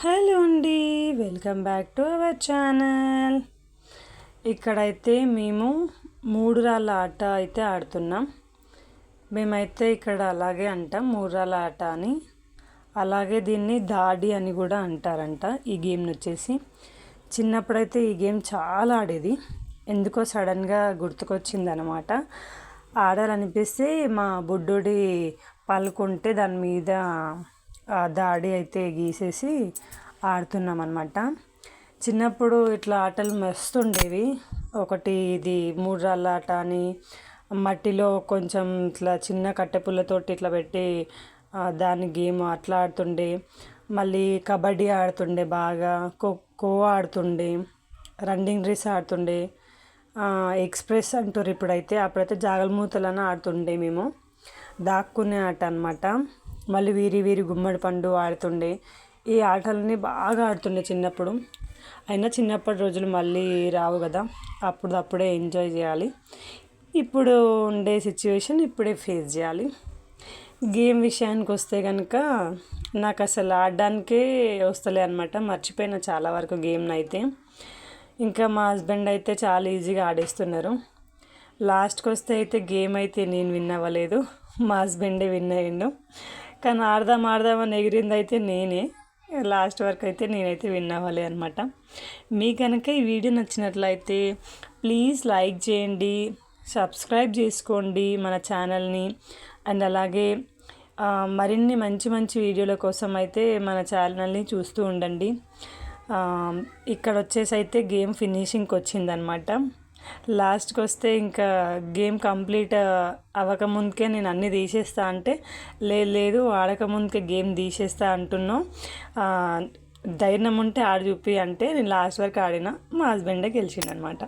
Hello అండి welcome back to our channel. ఇక్కడైతే మేము మూడు రాళ్ళ ఆట అయితే ఆడుతున్నాం. మేమైతే ఇక్కడ అలాగే అంటాం మూడు రాళ్ళ ఆట అని. అలాగే దీన్ని దాడి అని కూడా అంటారంట ఈ గేమ్ని వచ్చేసి. చిన్నప్పుడైతే ఈ గేమ్ చాలా ఆడేది. ఎందుకో సడన్గా గుర్తుకొచ్చింది అనమాట ఆడాలనిపిస్తే మా బుడ్డోడి పలుకుంటే దాని మీద దాడి అయితే గీసేసి ఆడుతున్నాం అనమాట చిన్నప్పుడు ఇట్లా ఆటలు మెస్తుండేవి. ఒకటి ఇది మూడు రాళ్ళ ఆట అని మట్టిలో కొంచెం ఇట్లా చిన్న కట్టెపుల్లతోటి ఇట్లా పెట్టి దాని గేమ్ అట్లా ఆడుతుండే మళ్ళీ కబడ్డీ ఆడుతుండే బాగా. ఖోఖో ఆడుతుండే. రన్నింగ్ రేస్ ఆడుతుండే. ఎక్స్ప్రెస్ అంటారు ఇప్పుడైతే. అప్పుడైతే జాగలమూతలని ఆడుతుండే మేము. దాక్కునే ఆట అనమాట మళ్ళీ వీరి వీరి గుమ్మడి పండు ఆడుతుండే. ఈ ఆటలని బాగా ఆడుతుండే చిన్నప్పుడు. అయినా చిన్నప్పటి రోజులు మళ్ళీ రావు కదా. అప్పుడు అప్పుడే ఎంజాయ్ చేయాలి. ఇప్పుడు ఉండే సిచ్యువేషన్ ఇప్పుడే ఫేస్ చేయాలి. గేమ్ విషయానికి వస్తే కనుక నాకు అసలు ఆడడానికే వస్తలే అనమాట మర్చిపోయిన చాలా వరకు గేమ్ని అయితే. ఇంకా మా హస్బెండ్ అయితే చాలా ఈజీగా ఆడేస్తున్నారు. లాస్ట్కి వస్తే అయితే గేమ్ అయితే నేను విన్ అవ్వలేదు. మా హస్బెండే విన్ అయ్యిండు. కానీ ఆడదాం ఆడదామని ఎగిరింది అయితే నేనే. లాస్ట్ వరకు అయితే నేనైతే విన్ అవ్వాలి అనమాట మీ కనుక ఈ వీడియో నచ్చినట్లయితే ప్లీజ్ లైక్ చేయండి సబ్స్క్రైబ్ చేసుకోండి మన ఛానల్ని. అండ్ అలాగే మరిన్ని మంచి మంచి వీడియోల కోసం అయితే మన ఛానల్ని చూస్తూ ఉండండి. ఇక్కడ వచ్చేసి అయితే గేమ్ ఫినిషింగ్కి వచ్చిందనమాట లాస్ట్కి వస్తే ఇంకా గేమ్ కంప్లీట్ అవ్వకముందుకే నేను అన్నీ తీసేస్తా అంటే లేదు లేదు ఆడకముందుకే గేమ్ తీసేస్తా అంటున్నావు. ధైర్యం ఉంటే ఆడి చూపి అంటే నేను లాస్ట్ వరకు ఆడిన మా హస్బెండే గెలిచిండనమాట.